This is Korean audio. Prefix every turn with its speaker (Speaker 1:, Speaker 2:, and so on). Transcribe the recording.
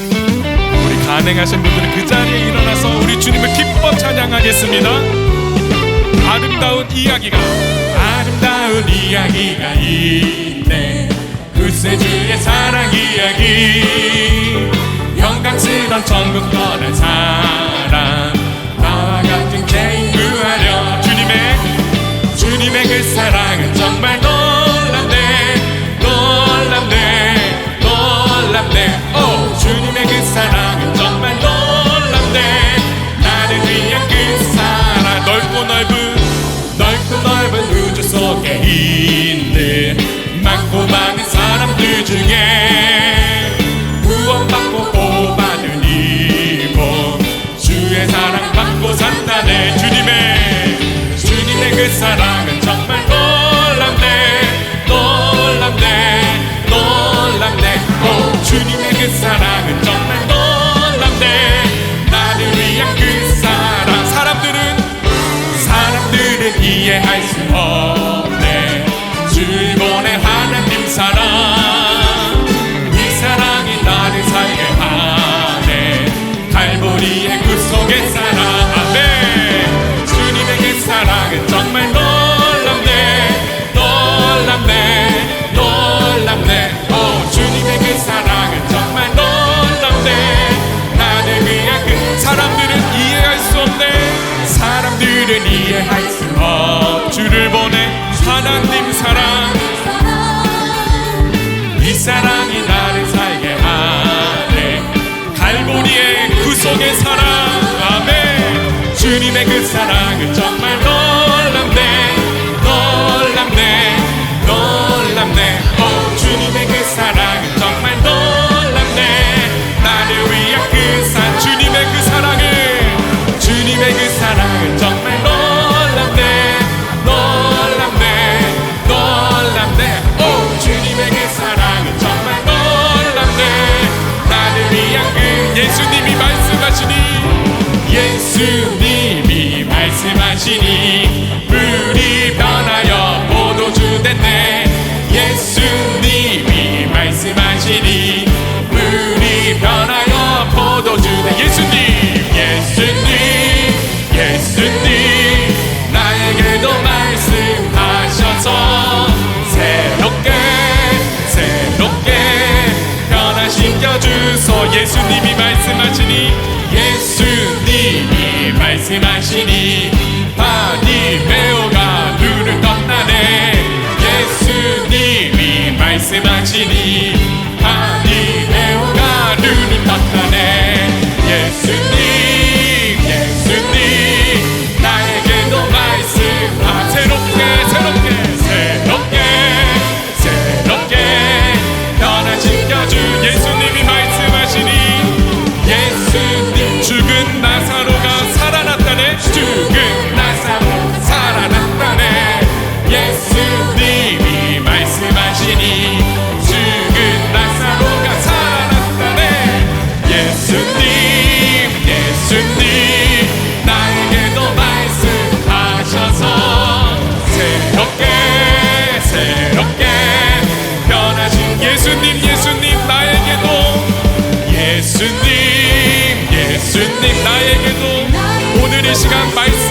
Speaker 1: 우리 가능하신 분들은 그 자리에 일어나서 우리 주님을 기뻐 찬양하겠습니다. 아름다운 이야기가 아름다운 이야기가 있네 그 구세주의 사랑 이야기 영광스런 천국 떠난 삶 bleiben 우리를 보내 하나님 사랑. 이 사랑이 나를 살게 하네. 갈보리의 구속의 그 사랑 아멘 주님의 그 사랑은 정말 놀랍네. 놀랍네. 놀랍네. 오 주님의 그 사랑은 정말 놀랍네. 나를 위한 그사 주님의 그 사랑을 주님의 그 사랑을 나시니 바디메오가 눈을 떴나네. 예수님이 말씀하시니 바디메오가 눈을 떴나네. 예수님 예수님 나에게도 말씀하 아, 새롭게 새롭게 새롭게 새롭게 변화시켜준 예수님이 말씀하시니 예수님 죽은 날 石岩倍